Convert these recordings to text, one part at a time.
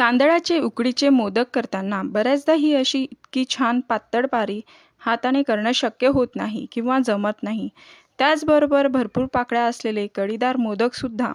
तांदळाचे उकडीचे मोदक करताना बऱ्याचदा ही अशी इतकी छान पातळ पारी हाताने करणं शक्य होत नाही किंवा जमत नाही. त्याचबरोबर भरपूर पाकळ्या असलेले कळीदार मोदकसुद्धा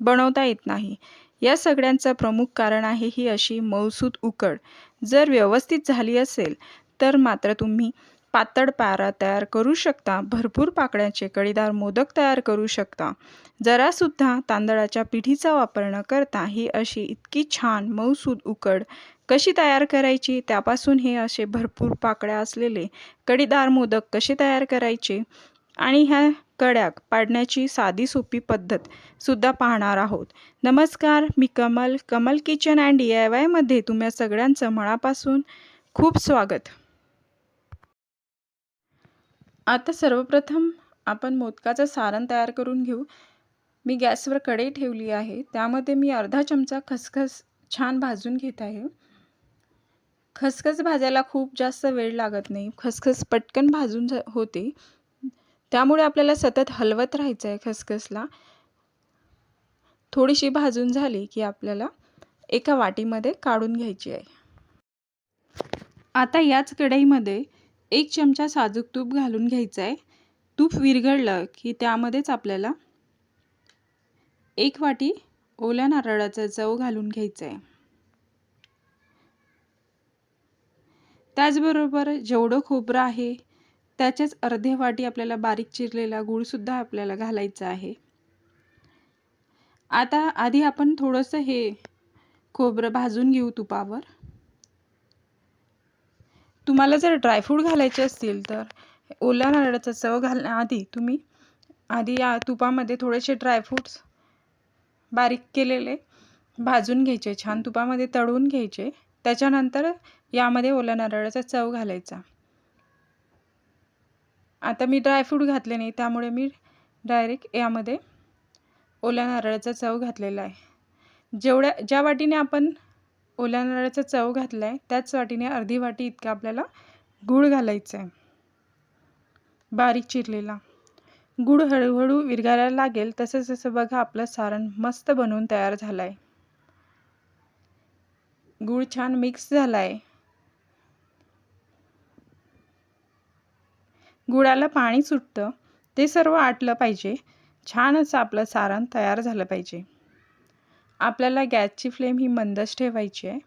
बनवता येत नाही. या सगळ्यांचं प्रमुख कारण आहे ही अशी मौसूद उकड. जर व्यवस्थित झाली असेल तर मात्र तुम्ही पातळ पारा तयार करू शकता. भरपूर पाकळ्याचे कळीदार मोदक तयार करू शकता. जरासुद्धा तांदळाच्या पिठीचा वापर न करता ही अशी इतकी छान मऊसूद उकड कशी तयार करायची? त्यापासून हे असे भरपूर पाकळ्या असलेले कडीदार मोदक कसे तयार करायचे? आणि ह्या कड्याक पाडण्याची साधी सोपी पद्धत सुद्धा पाहणार आहोत. नमस्कार मी Kamal. Kamal kitchen and D I वायमध्ये तुम्हा सगळ्यांचं मनापासून खूप स्वागत. आता सर्वप्रथम आपण मोदकाचं सारण तयार करून घेऊ. मी गॅसवर कढई ठेवली आहे. त्यामध्ये मी अर्धा चमचा खसखस छान भाजून घेत आहे. खसखस भाजायला खूप जास्त वेळ लागत नाही. खसखस पटकन भाजून होते. त्यामुळे आपल्याला सतत हलवत राहायचं आहे खसखसला. थोडीशी भाजून झाली की आपल्याला एका वाटीमध्ये काढून घ्यायची आहे. आता याच कढईमध्ये एक चमचा साजूक तूप घालून घ्यायचं आहे तूप विरघळलं की त्यामध्येच आपल्याला एक वाटी ओल्या नारळाचा चव घालून घ्यायचा आहे त्याचबरोबर जेवढं खोबरं आहे त्याच्याच अर्धे वाटी आपल्याला बारीक चिरलेला गूळसुद्धा आपल्याला घालायचा आहे. आता आधी आपण थोडंसं हे खोबरं भाजून घेऊ तुपावर. तुम्हाला जर ड्रायफ्रूट घालायचे असतील तर ओल्या नारळाचा चव घालण्याआधी तुम्ही आधी या तुपामध्ये थोडेसे ड्रायफ्रूट्स बारीक केलेले भाजून घ्यायचे छान तुपामध्ये तळून घ्यायचे. त्याच्यानंतर यामध्ये ओल्या नारळाचा चव घालायचा. आता मी ड्रायफ्रूट घातले नाही त्यामुळे मी डायरेक्ट यामध्ये ओल्या नारळाचा चव घातलेला आहे. जेवढ्या ज्या वाटीने आपण ओल्या नारळाचा चव घातला आहे त्याच वाटीने अर्धी वाटी इतका आपल्याला गूळ घालायचा आहे बारीक चिरलेला. गूळ हळूहळू विरघायला लागेल तसं बघा आपलं सारण मस्त बनवून तयार झालं आहे गूळ छान मिक्स झाला आहे गुळाला पाणी सुटतं ते सर्व आटलं पाहिजे. छान असं आपलं सारण तयार झालं पाहिजे. आपल्याला गॅसची फ्लेम ही मंदच ठेवायची आहे.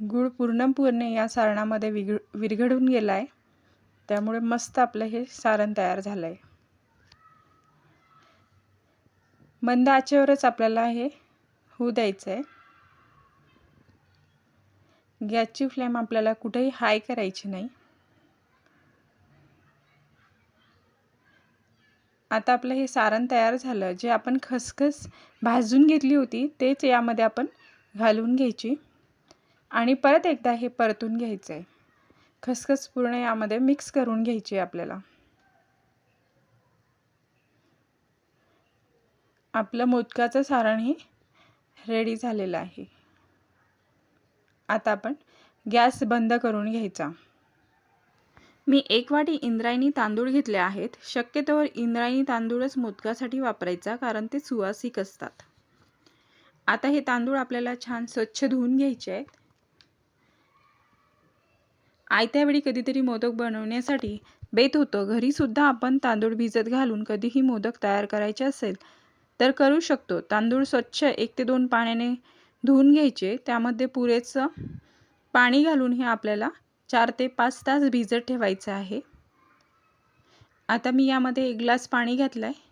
गूळ पूर्णपूर्ण या सारणामध्ये विघ विरघळून गेला आहे त्यामुळे मस्त आपलं हे सारण तयार झालं आहे मंद आचेवरच आपल्याला हे होऊ द्यायचं आहे गॅसची फ्लेम आपल्याला कुठेही हाय करायची नाही. आता आपलं हे सारण तयार झालं जे आपण खसखस भाजून घेतली होती तेच यामध्ये आपण घालून घ्यायची. आणि परत एकदा हे परतून घ्यायचं आहे खसखस पूर्ण यामध्ये मिक्स करून घ्यायची आपल्याला. आपलं मोदकाचं सारणही रेडी झालेलं आहे. आता आपण गॅस बंद करून घ्यायचा. मी एक वाटी इंद्रायणी तांदूळ घेतले आहेत. शक्यतोवर इंद्रायणी तांदूळच मोदकासाठी वापरायचा कारण ते सुवासिक असतात. आता हे तांदूळ आपल्याला छान स्वच्छ धुवून घ्यायचे आहेत. आयत्या वेळी कधीतरी मोदक बनवण्यासाठी बेत होतं. घरीसुद्धा आपण तांदूळ भिजत घालून कधीही मोदक तयार करायचे असेल तर करू शकतो. तांदूळ स्वच्छ एक ते दोन पाण्याने धुवून घ्यायचे. त्यामध्ये पुरेसं पाणी घालून हे आपल्याला चार ते पाच तास भिजत ठेवायचं आहे. आता मी यामध्ये एक ग्लास पाणी घातलं आहे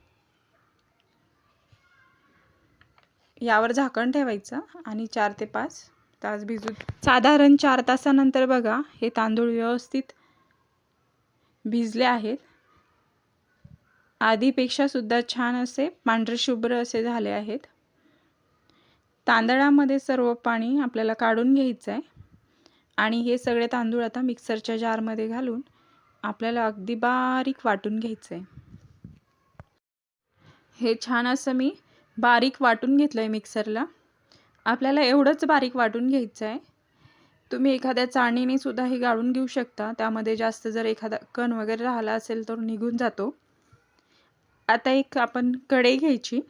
यावर झाकण ठेवायचं आणि चार ते पाच तास भिजू साधारण चार तासानंतर बघा हे तांदूळ व्यवस्थित भिजले आहेत. आधीपेक्षासुद्धा छान असे पांढरे शुभ्र असे झाले आहेत. तांदळामध्ये सर्व पाणी आपल्याला काढून घ्यायचं आहे आणि हे सगळे तांदूळ आता मिक्सरच्या जारमध्ये घालून आपल्याला अगदी बारीक वाटून घ्यायचं आहे हे छान असं मी बारीक वाटून घेतलं आहे मिक्सरला. आपल्याला एवढंच बारीक वाटून घ्यायचं आहे तुम्ही एखाद्या चाळणीने सुद्धा हे गाळून घेऊ शकता. त्यामध्ये जास्त जर एखादा कण वगैरे राहिला असेल तर निघून जातो. आता एक आपण कढई घ्यायची.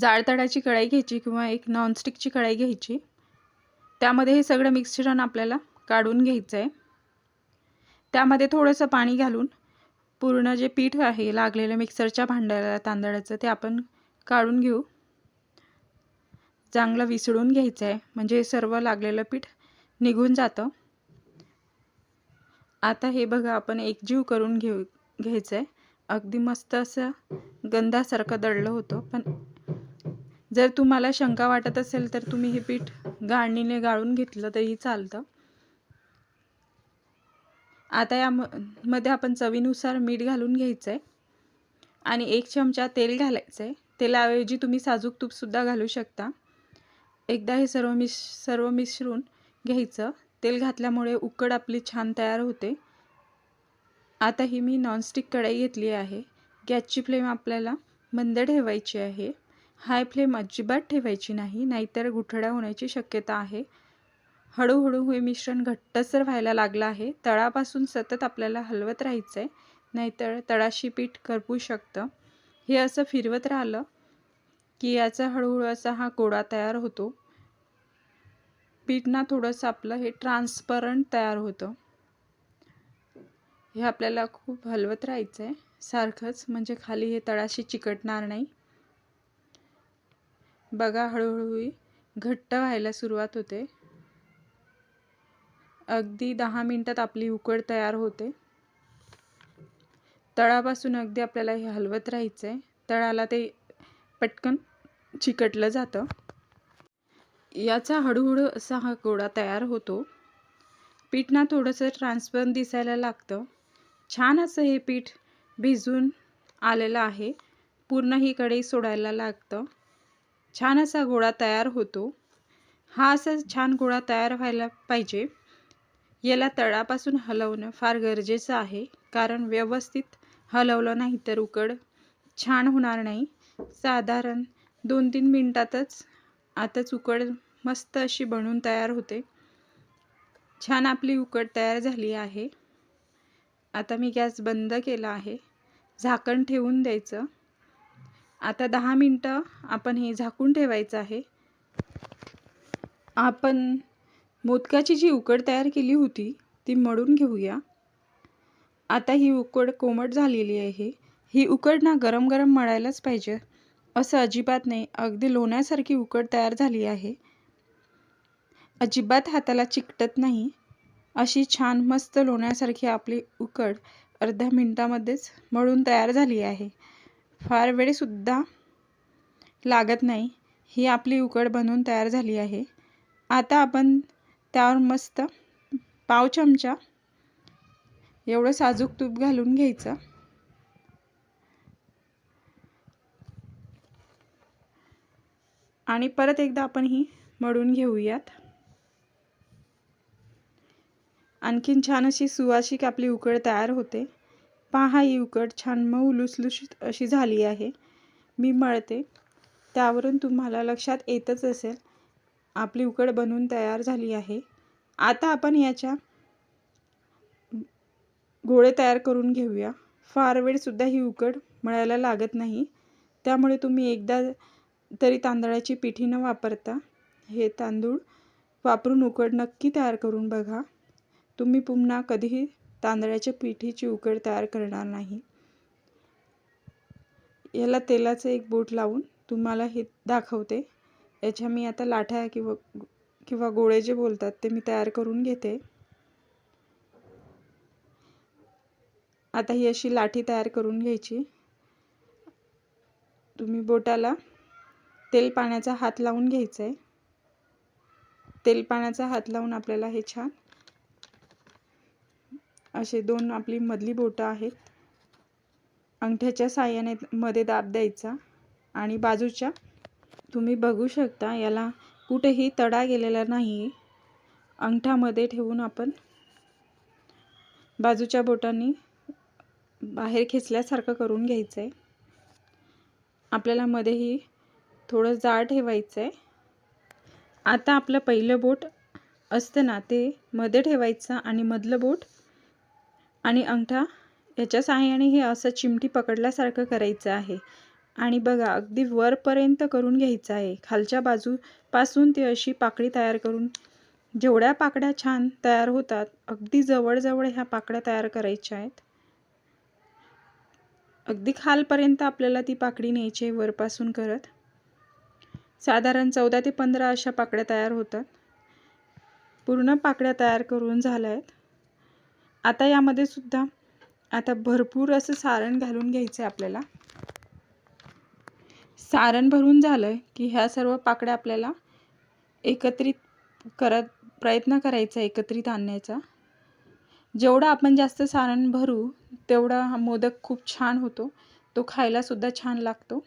जाळतडाची कढाई घ्यायची किंवा एक नॉनस्टिकची कढाई घ्यायची. त्यामध्ये हे सगळं मिश्रण आपल्याला काढून घ्यायचं आहे त्यामध्ये थोडंसं पाणी घालून पूर्ण जे पीठ आहे लागलेलं मिक्सरच्या भांड्याला तांदळाचं ते आपण काढून घेऊ. चांगलं विसळून घ्यायचं आहे म्हणजे सर्व लागलेलं पीठ निघून जातं. आता हे बघा आपण एकजीव करून घेऊ घ्यायचं आहे अगदी मस्त असं गंधासारखं दळलं होतं. पण जर तुम्हाला शंका वाटत असेल तर तुम्ही हे पीठ गाळणीने गाळून घेतलं तरी चालतं. आता या मध्ये आपण चवीनुसार मीठ घालून घ्यायचं आहे आणि एक चमचा तेल घालायचं आहे तेलाऐवजी तुम्ही साजूक तूपसुद्धा घालू शकता. एकदा हे सर्व मिश सर्व मिसळून घ्यायचं. तेल घातल्यामुळे उकड आपली छान तयार होते. आता ही मी नॉनस्टिक कढाई घेतली आहे. गॅसची फ्लेम आपल्याला मंद ठेवायची आहे. हाय फ्लेम अजिबात ठेवायची नाही नाहीतर गुठळ्या होण्याची शक्यता आहे. हळूहळू हे मिश्रण घट्टसर व्हायला लागलं आहे. तळापासून सतत आपल्याला हलवत राहायचं आहे नाहीतर तळाशी पीठ करपू शकतं. हे असं फिरवत राहिलं की याचा हळूहळू असा हा गोळा तयार होतो. पीठ ना थोडंसं आपलं हे ट्रान्सपरंट तयार होतं. हे आपल्याला खूप हलवत राहायचं आहे सारखंच म्हणजे खाली हे तळाशी चिकटणार नाही. बघा हळूहळू घट्ट व्हायला सुरुवात होते. अगदी दहा मिनटात आपली उकड तयार होते. तळापासून अगदी आपल्याला हे हलवत राहायचं आहे तळाला ते पटकन चिकटलं जातं. याचा हळूहळू असा हा गोळा तयार होतो. पीठ ना थोडंसं ट्रान्सपरंट दिसायला लागतं. छान असं हे पीठ भिजून आलेलं आहे. पूर्ण ही कढई सोडायला लागतं. छान असा गोळा तयार होतो. हा असा छान गोळा तयार व्हायला पाहिजे. याला तळापासून हलवणं फार गरजेचं आहे. कारण व्यवस्थित हलवलं नाही तर उकड छान होणार नाही. साधारण दोन तीन मिनटातच आताच उकड मस्त अशी बनून तयार होते. छान आपली उकड तयार झाली आहे. आता मी गॅस बंद केला आहे. झाकण ठेवून द्यायचं. आता दहा मिनटं आपण हे झाकून ठेवायचं आहे. आपण मोदकाची जी उकड तयार केली होती ती मळून घेऊया. आता ही उकड कोमट झालेली आहे. ही उकड ना गरम गरम मळायलाच पाहिजे. असं अजिबात नाही अगदी लोण्यासारखी उकड तयार झाली आहे. अजिबात हाताला चिकटत नाही. अशी छान मस्त लोण्यासारखी आपली उकड अर्ध्या मिनटामध्येच मळून तयार झाली आहे. फार वेळसुद्धा लागत नाही. ही आपली उकड बनवून तयार झाली आहे. आता आपण त्यावर मस्त पाव चमचा एवढं साजूक तूप घालून घ्यायचं. आणि परत एकदा आपण ही मळून घेऊयात. आणखीन छान अशी सुवासिक आपली उकड तयार होते. पहा ही उकड छान मऊ लुसलुशीत अशी झाली आहे. मी मळते. त्यावरून तुम्हाला लक्षात येतच असेल आपली उकड बनवून तयार झाली आहे. आता आपण याच्या गोळे तयार करून घेऊया. फार वेळसुद्धा ही उकड मळायला लागत नाही. त्यामुळे तुम्ही एकदा तरी तांदळाची पिठी न वापरता हे तांदूळ वापरून उकड नक्की तयार करून बघा. तुम्ही पुन्हा कधीही तांदळाच्या पिठीची उकड तयार करणार नाही. याला तेलाचं एक बोट लावून तुम्हाला हे दाखवते. याच्या मी आता लाठ्या किंवा किंवा गोळे जे बोलतात ते मी तयार करून घेते. आता ही अशी लाठी तयार करून घ्यायची. तुम्ही बोटाला तेल पाण्याचा हात लावून घ्यायचा आहे तेल पाण्याचा हात लावून आपल्याला हे छान असे दोन आपली मधली बोटं आहेत. अंगठ्याच्या साह्याने मध्ये दाब द्यायचा आणि बाजूच्या. तुम्ही बघू शकता याला कुठेही तडा गेलेला नाही अंगठामध्ये ठेवून आपण बाजूच्या बोटांनी बाहेर खेचल्यासारखं करून घ्यायचं आहे आपल्याला मध्येही थोडं जाड ठेवायचं आहे आता आपलं पहिलं बोट असतं ना ते मध्ये ठेवायचं आणि मधलं बोट आणि अंगठा याच्या साहाय्याने हे असं चिमटी पकडल्यासारखं करायचं आहे. आणि बघा अगदी वरपर्यंत करून घ्यायचं आहे. खालच्या बाजूपासून ती अशी पाकळी तयार करून जेवढ्या पाकड्या छान तयार होतात अगदी जवळजवळ ह्या पाकड्या तयार करायच्या आहेत. अगदी खालपर्यंत आपल्याला ती पाकडी न्यायची आहे वरपासून करत. साधारण चौदा ते पंधरा अशा पाकड्या तयार होतात. पूर्ण पाकड्या तयार करून झाल्या आहेत. आता यामध्ये सुद्धा आता भरपूर असं सारण घालून घ्यायचं आहे आपल्याला. सारण भरून झालं की ह्या सर्व पाकड्या आपल्याला एकत्रित करत प्रयत्न करायचा एकत्रित आणण्याचा. जेवढं आपण जास्त सारण भरू तेवढा हा मोदक खूप छान होतो. तो खायलासुद्धा छान लागतो.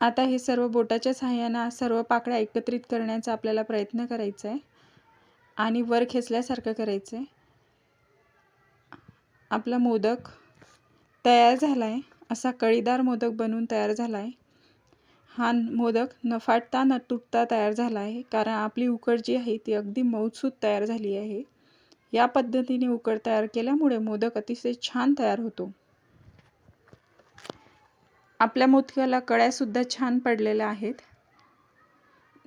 आता हे सर्व बोटाच्या सहाय्यानं सर्व पाकळ्या एकत्रित करण्याचा आपल्याला प्रयत्न करायचा आहे आणि वर खेचल्यासारखं करायचं आहे आपला मोदक तयार झाला आहे असा कळीदार मोदक बनवून तयार झाला आहे हा मोदक न फाटता न तुटता तयार झाला आहे कारण आपली उकड जी आहे ती अगदी मऊसूत तयार झाली आहे. या पद्धतीने उकड तयार केल्यामुळे मोदक अतिशय छान तयार होतो. आपल्या मोदकाला कळ्यासुद्धा छान पडलेल्या आहेत.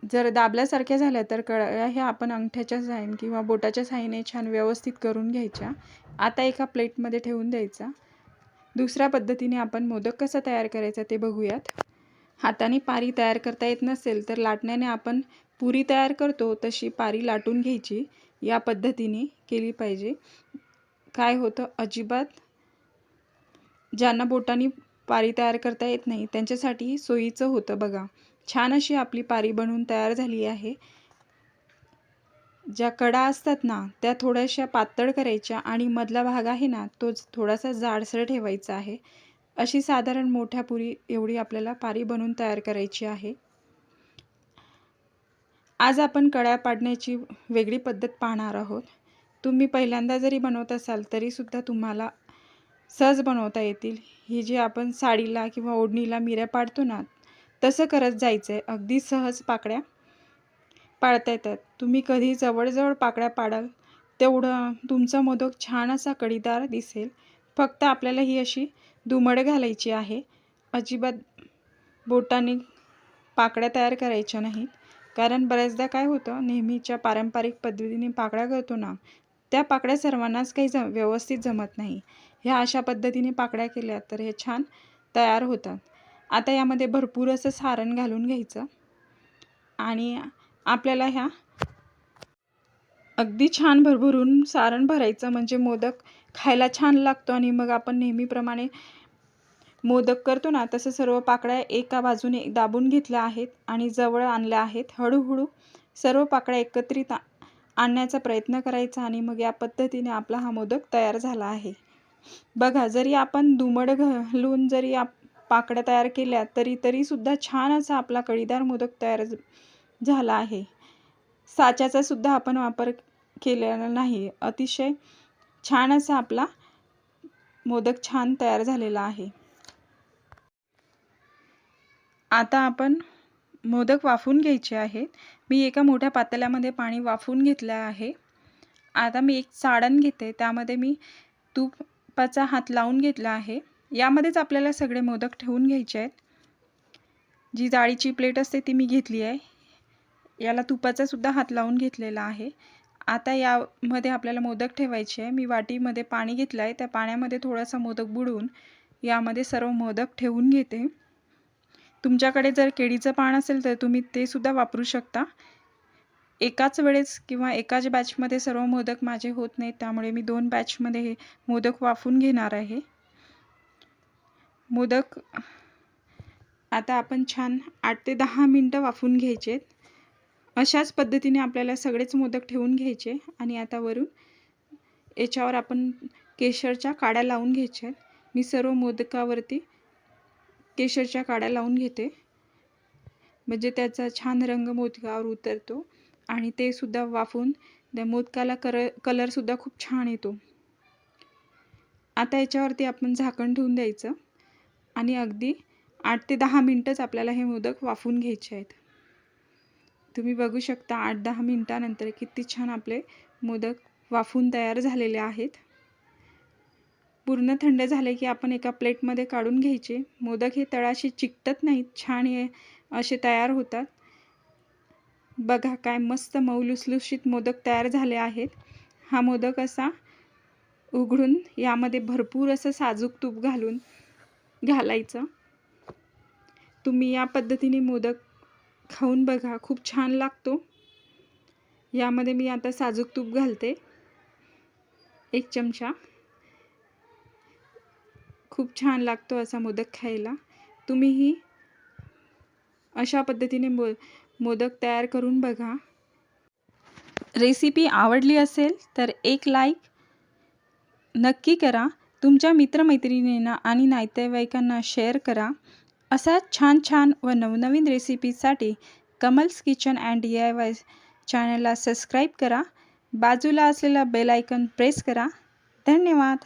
जर दाबल्यासारख्या झाल्या तर कळ्या ह्या आपण अंगठ्याच्या साहाय्याने किंवा बोटाच्या साहाय्याने छान व्यवस्थित करून घ्यायच्या. आता एका प्लेटमध्ये ठेवून द्यायचा. दुसऱ्या पद्धतीने आपण मोदक कसा तयार करायचा ते बघूयात. हाताने पारी तयार करता येत नसेल तर लाटण्याने आपण पुरी तयार करतो तशी पारी लाटून घ्यायची. या पद्धतीने केली पाहिजे. काय होतं? अजिबात ज्यांना बोटाने पारी तयार करता येत नाही त्यांच्यासाठी सोयीचं होतं बघा. छान अशी आपली पारी बनवून तयार झाली आहे. ज्या कडा असतात ना त्या थोड्याशा पातळ करायच्या आणि मधला भाग आहे ना तो थोडासा जाडसर ठेवायचा आहे. अशी साधारण मोठ्या पुरी एवढी आपल्याला पारी बनवून तयार करायची आहे. आज आपण कड्या पाडण्याची वेगळी पद्धत पाहणार आहोत. तुम्ही पहिल्यांदा जरी बनवत असाल तरीसुद्धा तुम्हाला सहज बनवता येतील. ही जी आपण साडीला किंवा ओढणीला मिऱ्या पाडतो ना तसं करत जायचं. आहे अगदी सहज पाकड्या पाळता येतात. तुम्ही कधी जवळजवळ पाकड्या पाडाल तेवढं तुमचा मोदक छान असा कडीदार दिसेल. फक्त आपल्याला ही अशी दुमड घालायची आहे. अजिबात बोटाने पाकड्या तयार करायच्या नाहीत. कारण बऱ्याचदा काय होतं नेहमीच्या पारंपरिक पद्धतीने पाकड्या करतो ना त्या पाकड्या सर्वांनाच काही जम व्यवस्थित जमत नाही. ह्या अशा पद्धतीने पाकड्या केल्या तर हे छान तयार होतात. आता यामध्ये भरपूर असं सारण घालून घ्यायचं. आणि आपल्याला ह्या अगदी छान भरभरून सारण भरायचं म्हणजे मोदक खायला छान लागतो आणि मग आपण नेहमीप्रमाणे मोदक करतो ना तसं सर्व पाकळ्या एका बाजूने दाबून घेतल्या आहेत आणि जवळ आणल्या आहेत. हळूहळू सर्व पाकळ्या एकत्रित आणण्याचा प्रयत्न करायचा आणि मग या पद्धतीने आपला हा मोदक तयार झाला आहे. बघा जरी आपण दुमड घालून जरी आप पाकड्या तयार केल्या तरी तरीसुद्धा छान असा आपला कळीदार मोदक तयार झाला आहे. साच्याचा सुद्धा आपण वापर केलेला नाही. अतिशय छान असा आपला मोदक छान तयार झालेला आहे. आता आपण मोदक वाफून घ्यायचे आहेत. मी एका मोठ्या पातेल्यामध्ये पाणी वाफून घेतलं आहे. आता मी एक साडण घेते. त्यामध्ये मी तुपाचा हात लावून घेतला आहे. यामध्येच आपल्याला सगळे मोदक ठेवून घ्यायचे आहेत. जी जाळीची प्लेट असते ती मी घेतली आहे. याला तुपाचासुद्धा हात लावून घेतलेला आहे. आता यामध्ये आपल्याला मोदक ठेवायचे आहे. मी वाटीमध्ये पाणी घेतलं आहे. त्या पाण्यामध्ये थोडासा मोदक बुडवून यामध्ये सर्व मोदक ठेवून घेते. तुमच्याकडे जर केळीचं पान असेल तर तुम्ही ते सुद्धा वापरू शकता. एकाच वेळेस किंवा एकाच बॅचमध्ये सर्व मोदक माझे होत नाहीत. त्यामुळे मी दोन बॅचमध्ये हे मोदक वाफून घेणार आहे. मोदक. आता आपण छान आठ ते दहा मिनटं वाफून घ्यायचे अशाच पद्धतीने आपल्याला सगळेच मोदक ठेवून घ्यायचे आणि आता वरून याच्यावर आपण केशरच्या काड्या लावून घ्यायच्या मी सर्व मोदकावरती केशरच्या काड्या लावून घेते. म्हणजे त्याचा छान रंग मोदकावर उतरतो आणि ते सुद्धा वाफून त्या मोदकाला कर कलरसुद्धा खूप छान येतो. आता याच्यावरती आपण झाकण ठेवून द्यायचं. आणि अगदी आठ ते दहा मिनटंच आपल्याला हे मोदक वाफून घ्यायचे आहेत. तुम्ही बघू शकता आठ दहा मिनटानंतर किती छान आपले मोदक वाफून तयार झालेले आहेत. पूर्ण थंड झाले की आपण एका प्लेटमध्ये काढून घ्यायचे. मोदक हे तळाशी चिकटत नाहीत छान हे असे तयार होतात. बघा काय मस्त मऊ लुसलुशीत मोदक तयार झाले आहेत. हा मोदक असा उघडून यामध्ये भरपूर असं साजूक तूप घालून घालायचं. तुम्ही या पद्धतीने मोदक खाऊन बघा खूप छान लागतो. यामध्ये मी आता साजूक तूप घालते. एक चमचा. खूप छान लागतो असा मोदक खायला. तुम्हीही अशा पद्धतीने मो मोदक तयार करून बघा. रेसिपी आवडली असेल तर एक लाईक नक्की करा. तुमच्या मित्रमैत्रिणींना आणि नातेवाईकांना शेअर करा. असाच छान छान व नवनवीन रेसिपीसाठी Kamal's kitchen and D I Y चॅनलला सबस्क्राईब करा. बाजूला असलेला बेल आयकन प्रेस करा. धन्यवाद.